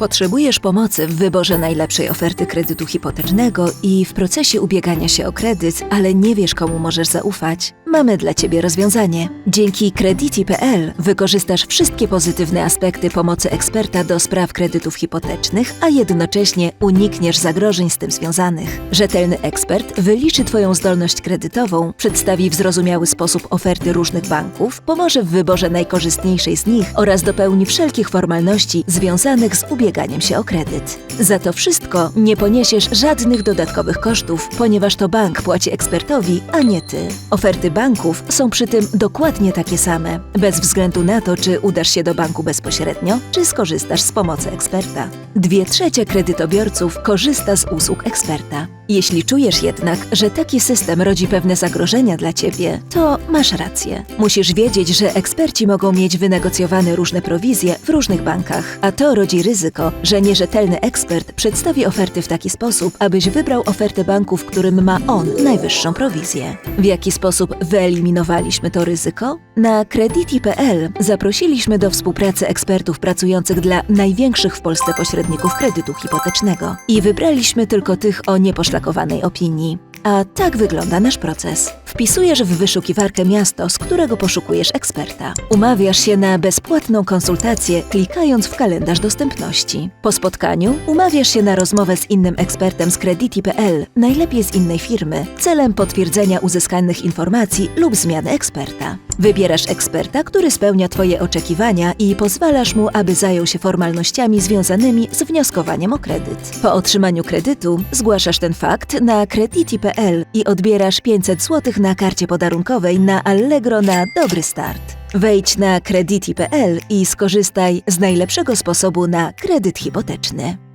Potrzebujesz pomocy w wyborze najlepszej oferty kredytu hipotecznego i w procesie ubiegania się o kredyt, ale nie wiesz, komu możesz zaufać? Mamy dla Ciebie rozwiązanie. Dzięki Crediti.pl wykorzystasz wszystkie pozytywne aspekty pomocy eksperta do spraw kredytów hipotecznych, a jednocześnie unikniesz zagrożeń z tym związanych. Rzetelny ekspert wyliczy Twoją zdolność kredytową, przedstawi w zrozumiały sposób oferty różnych banków, pomoże w wyborze najkorzystniejszej z nich oraz dopełni wszelkich formalności związanych z ubieganiem się o kredyt. Za to wszystko nie poniesiesz żadnych dodatkowych kosztów, ponieważ to bank płaci ekspertowi, a nie Ty. Oferty banków są przy tym dokładnie takie same, bez względu na to, czy udasz się do banku bezpośrednio, czy skorzystasz z pomocy eksperta. Dwie trzecie kredytobiorców korzysta z usług eksperta. Jeśli czujesz jednak, że taki system rodzi pewne zagrożenia dla Ciebie, to masz rację. Musisz wiedzieć, że eksperci mogą mieć wynegocjowane różne prowizje w różnych bankach, a to rodzi ryzyko, że nierzetelny ekspert przedstawi oferty w taki sposób, abyś wybrał ofertę banku, w którym ma on najwyższą prowizję. W jaki sposób wyeliminowaliśmy to ryzyko? Na Crediti.pl zaprosiliśmy do współpracy ekspertów pracujących dla największych w Polsce pośredników kredytu hipotecznego i wybraliśmy tylko tych o opinii. A tak wygląda nasz proces. Wpisujesz w wyszukiwarkę miasto, z którego poszukujesz eksperta. Umawiasz się na bezpłatną konsultację, klikając w kalendarz dostępności. Po spotkaniu umawiasz się na rozmowę z innym ekspertem z Crediti.pl, najlepiej z innej firmy, celem potwierdzenia uzyskanych informacji lub zmiany eksperta. Wybierasz eksperta, który spełnia Twoje oczekiwania i pozwalasz mu, aby zajął się formalnościami związanymi z wnioskowaniem o kredyt. Po otrzymaniu kredytu zgłaszasz ten fakt na crediti.pl i odbierasz 500 zł na karcie podarunkowej na Allegro na dobry start. Wejdź na crediti.pl i skorzystaj z najlepszego sposobu na kredyt hipoteczny.